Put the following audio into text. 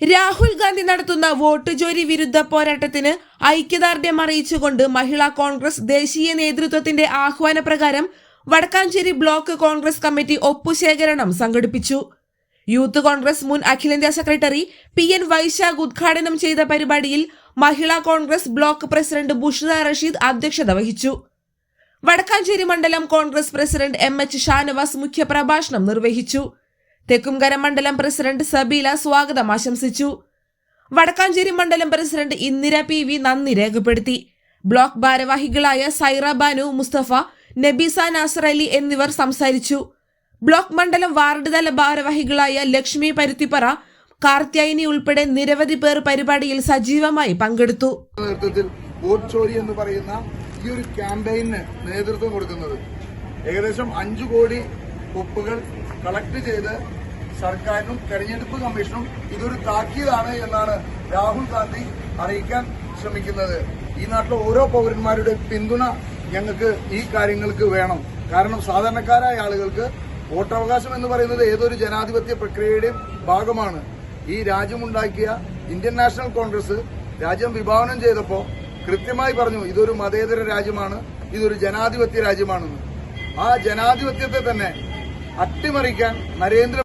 രാഹുൽ ഗാന്ധി നടത്തുന്ന വോട്ട് ജോലി വിരുദ്ധ പോരാട്ടത്തിന് ഐക്യദാർഢ്യം അറിയിച്ചുകൊണ്ട് മഹിളാ കോൺഗ്രസ് ദേശീയ നേതൃത്വത്തിന്റെ ആഹ്വാനപ്രകാരം വടക്കാഞ്ചേരി ബ്ലോക്ക് കോൺഗ്രസ് കമ്മിറ്റി ഒപ്പുശേഖരണം സംഘടിപ്പിച്ചു. യൂത്ത് കോൺഗ്രസ് മുൻ അഖിലേന്ത്യാ സെക്രട്ടറി പി എൻ വൈശാഖ് ഉദ്ഘാടനം ചെയ്ത പരിപാടിയിൽ മഹിളാ കോൺഗ്രസ് ബ്ലോക്ക് പ്രസിഡന്റ് ബുഷ്ര റഷീദ് അധ്യക്ഷത വഹിച്ചു. വടക്കാഞ്ചേരി മണ്ഡലം Congress president M H Shanavas മുഖ്യപ്രഭാഷണം നിർവഹിച്ചു. തെക്കുംകര മണ്ഡലം പ്രസിഡന്റ് സബീല സ്വാഗതം ആശംസിച്ചു. വടക്കാഞ്ചേരി മണ്ഡലം പ്രസിഡന്റ് ഇന്ദിര പി വി നന്ദി രേഖപ്പെടുത്തി. ബ്ലോക്ക് ഭാരവാഹികളായ സൈറ ബാനു മുസ്തഫ നബീസ നാസർ അലി എന്നിവർ സംസാരിച്ചു. ബ്ലോക്ക് മണ്ഡലം വാർഡ് തല ഭാരവാഹികളായ ലക്ഷ്മി പരുത്തിപ്പറ കാർത്യായനി ഉൾപ്പെടെ നിരവധി പേർ പരിപാടിയിൽ സജീവമായി പങ്കെടുത്തു. വോട്ട് ചോരി എന്ന് പറയുന്ന ഈ ഒരു ക്യാമ്പയിന് നേതൃത്വം കൊടുക്കുന്നത്. ഏകദേശം അഞ്ചു കോടി ഒപ്പുകൾ കളക്ട് ചെയ്ത് സർക്കാരിനും തെരഞ്ഞെടുപ്പ് കമ്മീഷനും ഇതൊരു താക്കീതാണ് എന്നാണ് രാഹുൽ ഗാന്ധി അറിയിക്കാൻ ശ്രമിക്കുന്നത്. ഈ നാട്ടിലെ ഓരോ പൗരന്മാരുടെ പിന്തുണ ഞങ്ങൾക്ക് ഈ കാര്യങ്ങൾക്ക് വേണം. കാരണം സാധാരണക്കാരായ ആളുകൾക്ക് വോട്ടവകാശം എന്ന് പറയുന്നത് ഏതൊരു ജനാധിപത്യ പ്രക്രിയയുടെയും ഭാഗമാണ്. ഈ രാജ്യമുണ്ടാക്കിയ ഇന്ത്യൻ നാഷണൽ കോൺഗ്രസ് രാജ്യം വിഭാവനം ചെയ്തപ്പോൾ കൃത്യമായി പറഞ്ഞു ഇതൊരു മതേതര രാജ്യമാണ് ഇതൊരു ജനാധിപത്യ രാജ്യമാണെന്ന്. ആ ജനാധിപത്യത്തെ തന്നെ അട്ടിമറിക്കാൻ നരേന്ദ്ര